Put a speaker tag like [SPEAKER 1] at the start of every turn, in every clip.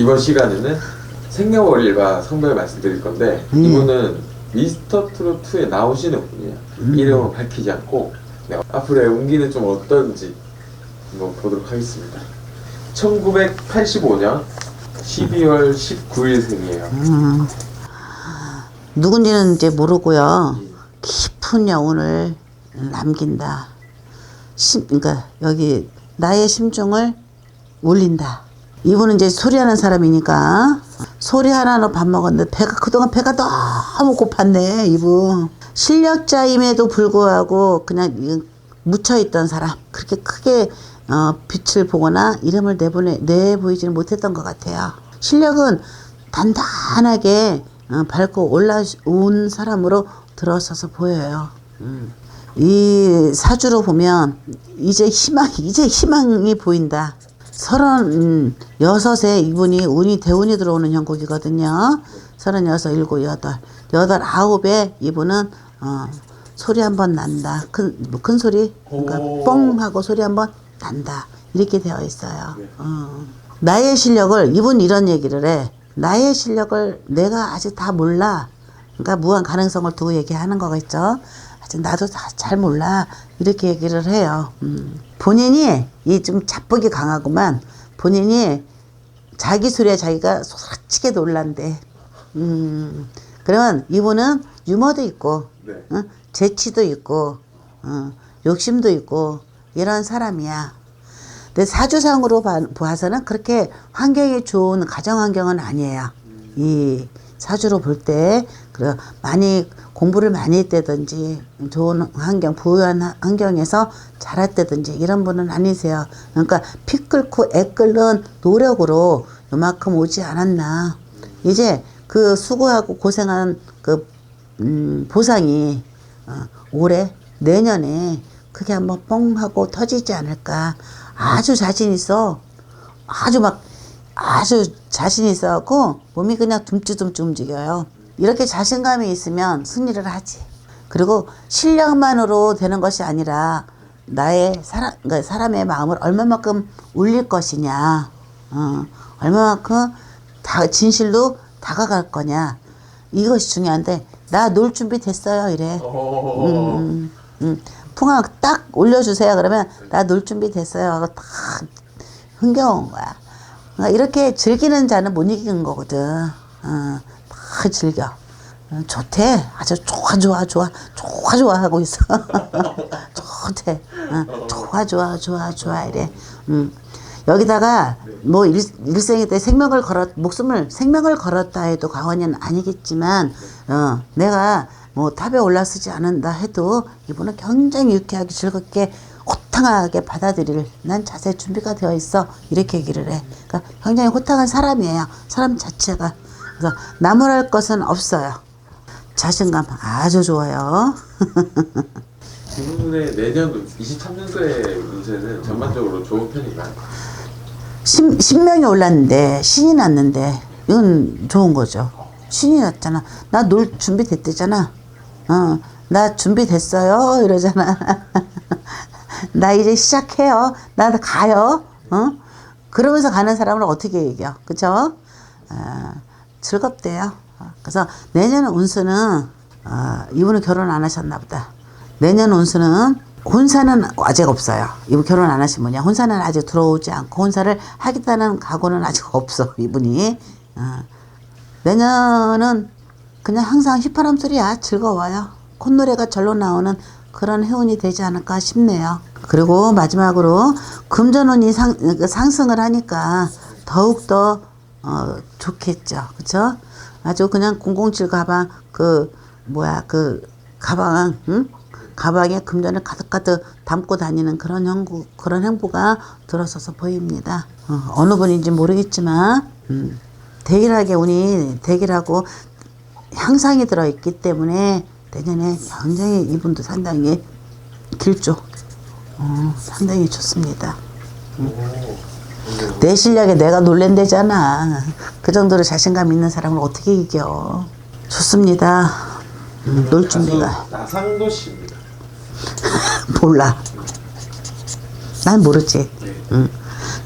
[SPEAKER 1] 이번 시간에는 생년월일과 성별 말씀드릴 건데
[SPEAKER 2] 음.
[SPEAKER 1] 이분은 미스터 트롯 2에 나오시는 분이에요.
[SPEAKER 2] 음.
[SPEAKER 1] 이름은 밝히지 않고 네, 앞으로의 운기는 좀 어떤지 한번 보도록 하겠습니다. 1985년 12월 19일생이에요.
[SPEAKER 2] 음, 누군지는 이제 모르고요. 깊은 여운을 남긴다. 심, 그러니까 여기 나의 심중을 울린다. 이분은 이제 소리하는 사람이니까 소리 하나로 밥 먹었는데 배가 그동안 배가 너무 고팠네 이분. 실력자임에도 불구하고 그냥 이- 묻혀있던 사람 그렇게 크게 어, 빛을 보거나 이름을 내보내 내 보이지는 못했던 것 같아요. 실력은 단단하게 어, 밟고 올라온 사람으로 들어서서 보여요. 음. 이 사주로 보면 이제 희망 이제 희망이 보인다. 서른 음, 여섯에 이분이 운이 대운이 들어오는 형국이거든요. 서른 여섯, 일곱, 여덟, 여덟, 아홉에 이분은 어, 소리 한번 난다. 큰, 뭐 큰 소리, 그러니까
[SPEAKER 1] 오.
[SPEAKER 2] 뻥 하고 소리 한번 난다. 이렇게 되어 있어요. 어. 나의 실력을 이분 이런 얘기를 해. 나의 실력을 내가 아직 다 몰라. 그러니까 무한 가능성을 두고 얘기하는 거겠죠. 아직 나도 다 잘 몰라. 이렇게 얘기를 해요. 음. 본인이 이 좀 자뻑이 강하구만. 본인이 자기 소리에 자기가 솔직히 놀란대. 음. 그러면 이분은 유머도 있고,
[SPEAKER 1] 네.
[SPEAKER 2] 어? 재치도 있고, 어, 욕심도 있고, 이런 사람이야. 근데 사주상으로 봐- 봐서는 그렇게 환경이 좋은 가정 환경은 아니에요. 이 사주로 볼 때, 그 많이 공부를 많이 했다든지, 좋은 환경, 부유한 하- 환경에서 자랐다든지, 이런 분은 아니세요. 그러니까 피 끓고 애 끓는 노력으로 요만큼 오지 않았나. 이제 그 수고하고 고생한 그, 음, 보상이, 어, 올해, 내년에 그게 한번 뻥 하고 터지지 않을까. 아주 자신 있어. 아주 막, 아주 자신 있어갖고 몸이 그냥 둠쭈둠쭈 움직여요. 이렇게 자신감이 있으면 승리를 하지. 그리고 실력만으로 되는 것이 아니라 나의 사람, 그러니까 사람의 마음을 얼마만큼 울릴 것이냐. 어, 얼마만큼 다, 진실로 다가갈 거냐. 이것이 중요한데, 나 놀 준비 됐어요. 이래. 음, 음. 풍악 딱 올려주세요. 그러면 나 놀 준비 됐어요. 하고 딱 흥겨운 거야. 그러니까 이렇게 즐기는 자는 못 이기는 거거든. 어, 다 즐겨. 어, 좋대. 아주 좋아, 좋아, 좋아, 좋아, 좋아 하고 있어. 좋대. 어, 좋아, 좋아, 좋아, 좋아 이래. 음. 여기다가 뭐 일, 일생에 때 생명을 걸었 목숨을 생명을 걸었다 해도 과언은 아니겠지만 어 내가 뭐 탑에 올라서지 않는다 해도 이분은 굉장히 유쾌하게 즐겁게 호탕하게 받아들일 난 자세 준비가 되어 있어 이렇게 얘기를 해. 그러니까 굉장히 호탕한 사람이에요. 사람 자체가 그래서 나무랄 것은 없어요. 자신감 아주 좋아요.
[SPEAKER 1] 이분의 내년 23년도의 운세는 전반적으로 좋은 편인가요?
[SPEAKER 2] 신, 신명이 올랐는데 신이 났는데 이건 좋은 거죠. 신이 났잖아. 나 놀 준비 됐대잖아. 어, 나 준비됐어요. 이러잖아. 나 이제 시작해요. 나 가요. 어? 그러면서 가는 사람을 어떻게 이겨? 그죠? 아, 즐겁대요. 어, 그래서 내년 운수는 아, 이분은 결혼 안 하셨나 보다. 내년 운수는 혼사는 아직 없어요. 이분 결혼 안 하신 분이야. 혼사는 아직 들어오지 않고 혼사를 하겠다는 각오는 아직 없어. 이분이. 어. 내년은 그냥 항상 휘파람 소리야. 즐거워요. 콧노래가 절로 나오는 그런 해운이 되지 않을까 싶네요. 그리고 마지막으로 금전운이 상, 그 상승을 하니까 더욱더 어, 좋겠죠. 그쵸? 아주 그냥 007 가방, 그, 뭐야, 그, 가방, 응? 가방에 금전을 가득가득 담고 다니는 그런 형부, 그런 행보가 들어서서 보입니다. 어, 느 분인지 모르겠지만, 음, 대길하게 운이 대길하고 향상이 들어있기 때문에 내년에 굉장히 이분도 상당히 길죠. 어, 상당히 좋습니다. 내 실력에 내가 놀랜대잖아. 그 정도로 자신감 있는 사람을 어떻게 이겨. 좋습니다. 음, 놀 준비가.
[SPEAKER 1] 나상도 씨입니다.
[SPEAKER 2] 몰라. 난 모르지. 응.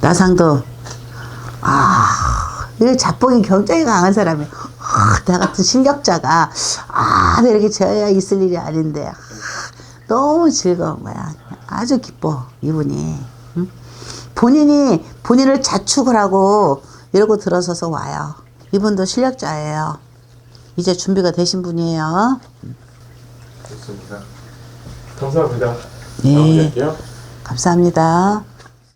[SPEAKER 2] 나상도, 아, 이 자뽕이 굉장히 강한 사람이에요. 아, 나 같은 실력자가 아, 나 이렇게 저야 있을 일이 아닌데 아, 너무 즐거운 거야. 아주 기뻐 이분이. 응? 본인이 본인을 자축을 하고 이러고 들어서서 와요. 이분도 실력자예요. 이제 준비가 되신 분이에요.
[SPEAKER 1] 좋습니다. 감사합니다.
[SPEAKER 2] 네. 감사합니다.